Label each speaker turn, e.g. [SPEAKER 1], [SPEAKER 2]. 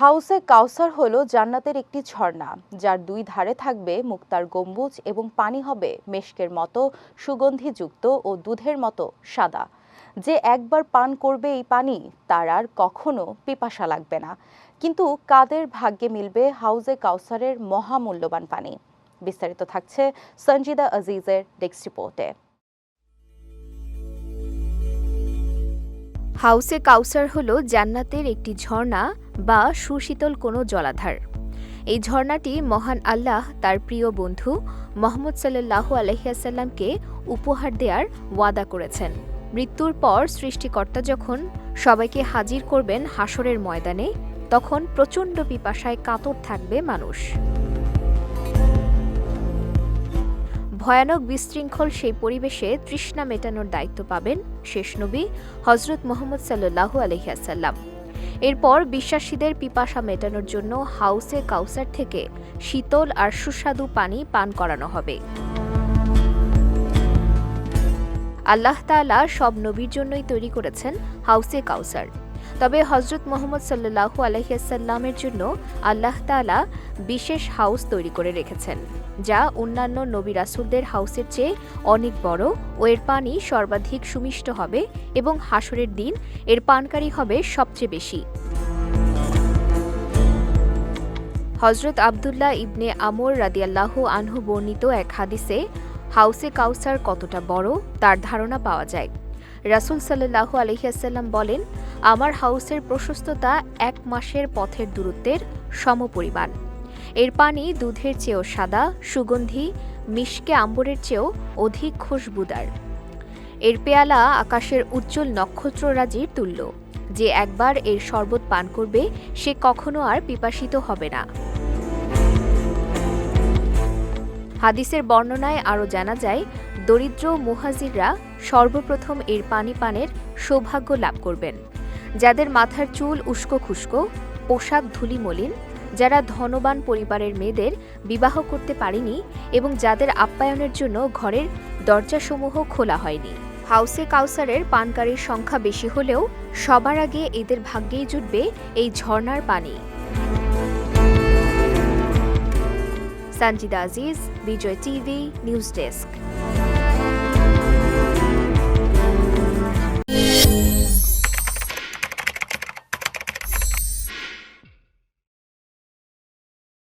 [SPEAKER 1] হাউসে কাউসার হল জান্নাতের একটি ঝর্ণা, যার দুই ধারে থাকবে মুক্তার গম্বুজ এবং পানি হবে মেশকের মতো সুগন্ধিযুক্ত ও দুধের মতো সাদা। যে একবার পান করবে এই পানি, তার আর কখনো পিপাসা লাগবে না। কিন্তু কাদের ভাগ্যে মিলবে হাউজে কাউসারের মহামূল্যবান পানি? বিস্তারিত থাকছে সঞ্জিদা আজিজের ডেস্ক রিপোর্টে।
[SPEAKER 2] হাউসে কাউসার হল জান্নাতের একটি ঝর্ণা বা সুশীতল কোনো জলাধার। এই ঝর্ণাটি মহান আল্লাহ তার প্রিয় বন্ধু মোহাম্মদ সাল্লাল্লাহু আলহিয়াসাল্লামকে উপহার দেওয়ার ওয়াদা করেছেন। মৃত্যুর পর সৃষ্টিকর্তা যখন সবাইকে হাজির করবেন হাসরের ময়দানে, তখন প্রচণ্ড পিপাসায় কাতর থাকবে মানুষ। ভয়ানক বিশৃঙ্খল সেই পরিবেশে তৃষ্ণা মেটানোর দায়িত্ব পাবেন শেষ নবী হজরত মোহাম্মদ সাল্লু আলহিয়াসাল্লাম এরপর বিশ্বাসীদের পিপাসা মেটানোর জন্য হাউসে কাউসার থেকে শীতল আর সুস্বাদু পানি পান করানো হবে। আল্লাহ তাআলা সব নবীর জন্যই তৈরি করেছেন হাউসে কাউসার। তবে হজরত মোহাম্মদ সাল্লাহু আলহিয়াসাল্লামের জন্য আল্লাহ তাআলা বিশেষ হাউস তৈরি করে রেখেছেন, যা অন্যান্য নবী রাসুলদের হাউসের চেয়ে অনেক বড় ও এর পানি সর্বাধিক সুমিষ্ট হবে এবং হাসরের দিন এর পানকারী হবে সবচেয়ে বেশি। হজরত আবদুল্লাহ ইবনে আমর রাদিয়াল্লাহ আনহু বর্ণিত এক হাদিসে হাউসে কাউসার কতটা বড় তার ধারণা পাওয়া যায়। রাসুল সাল্লাহ আলহিয়াসাল্লাম বলেন, আমার হাউসের প্রশস্ততা এক মাসের পথের দূরত্বের সমপরিমাণ। এর পানি দুধের চেয়েও সাদা, সুগন্ধি, মিশকে আম্বরের চেয়েও অধিক খুশবুদার। এর পেয়ালা আকাশের উজ্জ্বল নক্ষত্ররাজির তুল্য। যে একবার এর শরবত পান করবে, সে কখনো আর পিপাসিত হবে না। হাদিসের বর্ণনায় আরও জানা যায় দরিদ্র মুহাজিররা সর্বপ্রথম এর পানি পানের সৌভাগ্য লাভ করবেন। যাদের মাথার চুল উস্কো খুস্কো, পোশাক ধুলি মলিন, যারা ধনবান পরিবারের মেয়েদের বিবাহ করতে পারেনি এবং যাদের আপ্যায়নের জন্য ঘরের দরজাসমূহ খোলা হয়নি। হাউসে কাউসারের পানকারীর সংখ্যা বেশি হলেও সবার আগে এদের ভাগ্যেই জুটবে এই ঝর্ণার পানি। Sanjida Aziz, Bijoy TV, news desk.